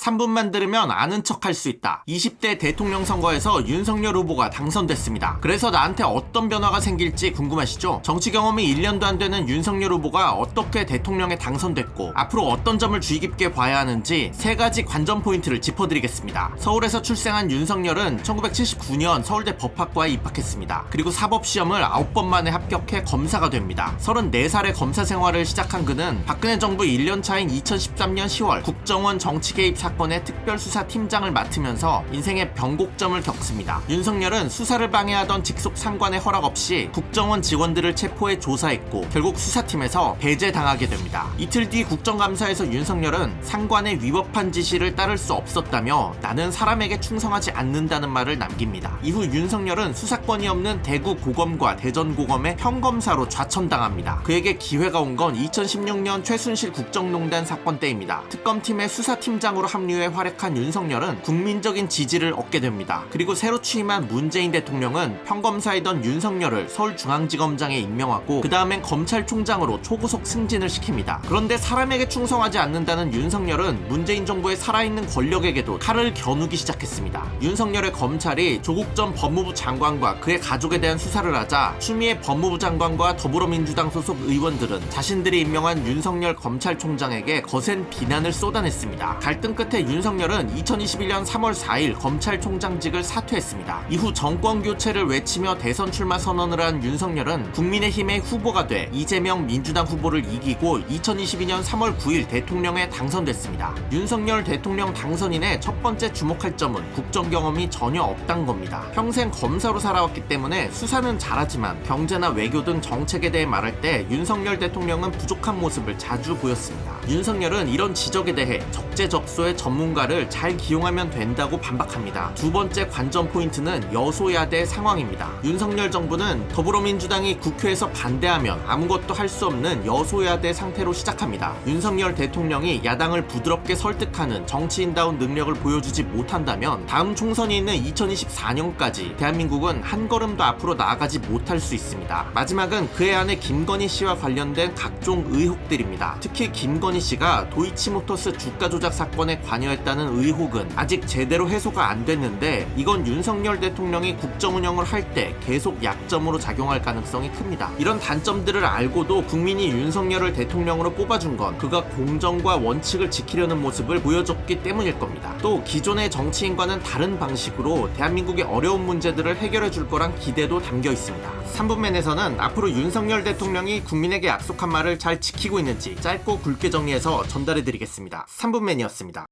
3분만 들으면 아는 척 할 수 있다. 20대 대통령 선거에서 윤석열 후보가 당선됐습니다. 그래서 나한테 어떤 변화가 생길지 궁금하시죠? 정치 경험이 1년도 안 되는 윤석열 후보가 어떻게 대통령에 당선됐고 앞으로 어떤 점을 주의 깊게 봐야 하는지 세 가지 관전 포인트를 짚어드리겠습니다. 서울에서 출생한 윤석열은 1979년 서울대 법학과에 입학했습니다. 그리고 사법시험을 9번 만에 합격해 검사가 됩니다. 34살에 검사 생활을 시작한 그는 박근혜 정부 1년 차인 2013년 10월 국정원 정치 개입 사건 의 특별수사팀장을 맡으면서 인생의 변곡점을 겪습니다. 윤석열은 수사를 방해하던 직속 상관의 허락 없이 국정원 직원들을 체포해 조사했고 결국 수사팀에서 배제당하게 됩니다. 이틀 뒤 국정감사에서 윤석열은 상관의 위법한 지시를 따를 수 없었다며 나는 사람에게 충성하지 않는다는 말을 남깁니다. 이후 윤석열은 수사권이 없는 대구 고검과 대전 고검의 평검사로 좌천당합니다. 그에게 기회가 온 건 2016년 최순실 국정농단 사건 때입니다. 특검팀의 수사팀장으로 합류해 활약한 윤석열은 국민적인 지지를 얻게 됩니다. 그리고 새로 취임한 문재인 대통령은 평검사이던 윤석열을 서울중앙지검장에 임명하고 그 다음엔 검찰총장으로 초고속 승진을 시킵니다. 그런데 사람에게 충성하지 않는다는 윤석열은 문재인 정부의 살아있는 권력에게도 칼을 겨누기 시작했습니다. 윤석열의 검찰이 조국 전 법무부 장관과 그의 가족에 대한 수사를 하자 추미애 법무부 장관과 더불어민주당 소속 의원들은 자신들이 임명한 윤석열 검찰총장에게 거센 비난을 쏟아냈습니다. 갈등 끝에 윤석열은 2021년 3월 4일 검찰총장직을 사퇴했습니다. 이후 정권 교체를 외치며 대선 출마 선언을 한 윤석열은 국민의힘의 후보가 돼 이재명 민주당 후보를 이기고 2022년 3월 9일 대통령에 당선됐습니다. 윤석열 대통령 당선인의 첫 번째 주목할 점은 국정 경험이 전혀 없단 겁니다. 평생 검사로 살아왔기 때문에 수사는 잘하지만 경제나 외교 등 정책에 대해 말할 때 윤석열 대통령은 부족한 모습을 자주 보였습니다. 윤석열은 이런 지적에 대해 적재적소의 전문가를 잘 기용하면 된다고 반박합니다. 두 번째 관전 포인트는 여소야대 상황입니다. 윤석열 정부는 더불어민주당이 국회에서 반대하면 아무것도 할 수 없는 여소야대 상태로 시작합니다. 윤석열 대통령이 야당을 부드럽게 설득하는 정치인다운 능력을 보여주지 못한다면 다음 총선이 있는 2024년까지 대한민국은 한 걸음도 앞으로 나아가지 못할 수 있습니다. 마지막은 그해 안에 김건희 씨와 관련된 각종 의혹들입니다. 특히 김건희 씨가 도이치모터스 주가 조작 사건에 관여했다는 의혹은 아직 제대로 해소가 안 됐는데 이건 윤석열 대통령이 국정 운영을 할 때 계속 약점으로 작용할 가능성이 큽니다. 이런 단점들을 알고도 국민이 윤석열을 대통령으로 뽑아준 건 그가 공정과 원칙을 지키려는 모습을 보여줬기 때문일 겁니다. 또 기존의 정치인과는 다른 방식으로 대한민국의 어려운 문제들을 해결해 줄 거란 기대도 담겨 있습니다. 3분맨에서는 앞으로 윤석열 대통령이 국민에게 약속한 말을 잘 지키고 있는지 짧고 굵게 정리해서 전달해 드리겠습니다. 3분맨이었습니다.